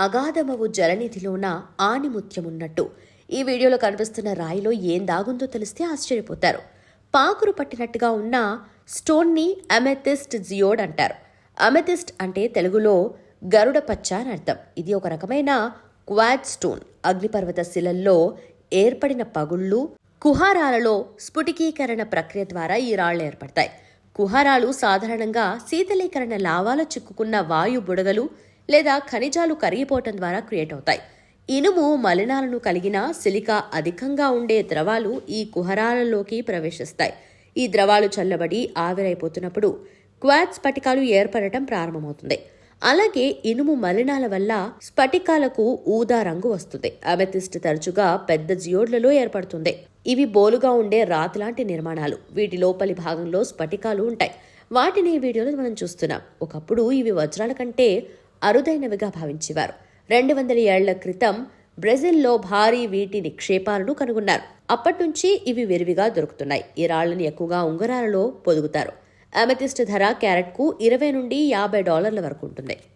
అగాధమవు జలనిధిలోన ఆనిముత్యమున్నట్టు. ఈ వీడియోలో కనిపిస్తున్న రాయిలో ఏం దాగుందో తెలిస్తే ఆశ్చర్యపోతారు. పాకురు పట్టినట్టుగా ఉన్న స్టోన్ని అమెథిస్ట్ జియోడ్ అంటారు. అమెథిస్ట్ అంటే తెలుగులో గరుడ పచ్చ అని అర్థం. ఇది ఒక రకమైన క్వాడ్ స్టోన్. అగ్నిపర్వత శిలల్లో ఏర్పడిన పగుళ్ళు కుహారాలలో స్ఫుటికీకరణ ప్రక్రియ ద్వారా ఈ రాళ్ళు ఏర్పడతాయి. కుహారాలు సాధారణంగా శీతలీకరణ లావాలో చిక్కుకున్న వాయు బుడగలు లేదా ఖనిజాలు కరిగిపోవటం ద్వారా క్రియేట్ అవుతాయి. ఇనుము మలినాలను కలిగిన సిలికా అధికంగా ఉండే ద్రవాలు ఈ కుహరాలలోకి ప్రవేశిస్తాయి. ఈ ద్రవాలు చల్లబడి ఆవిరైపోతున్నప్పుడు క్వాడ్ స్ఫటికాలు ఏర్పడటం ప్రారంభమవుతుంది. అలాగే ఇనుము మలినాల వల్ల స్ఫటికాలకు ఊదా రంగు వస్తుంది. అమెథిస్ట్ తరచుగా పెద్ద జియోడ్లలో ఏర్పడుతుంది. ఇవి బోలుగా ఉండే రాతిలాంటి నిర్మాణాలు. వీటి లోపలి భాగంలో స్ఫటికాలు ఉంటాయి. వాటిని ఈ వీడియోలో మనం చూస్తున్నాం. ఒకప్పుడు ఇవి వజ్రాల కంటే అరుదైనవిగా భావించేవారు. రెండు వందల ఏళ్ళ క్రితం బ్రెజిల్లో భారీ వీటి నిక్షేపాలను కనుగొన్నారు. అప్పటినుంచి ఇవి విరివిగా దొరుకుతున్నాయి. ఈ రాళ్ళను ఎక్కువగా ఉంగరాలలో పొదుగుతారు. అమెథిస్ట్ ధర క్యారెట్కు ఇరవై నుండి యాభై డాలర్ల వరకు ఉంటుంది.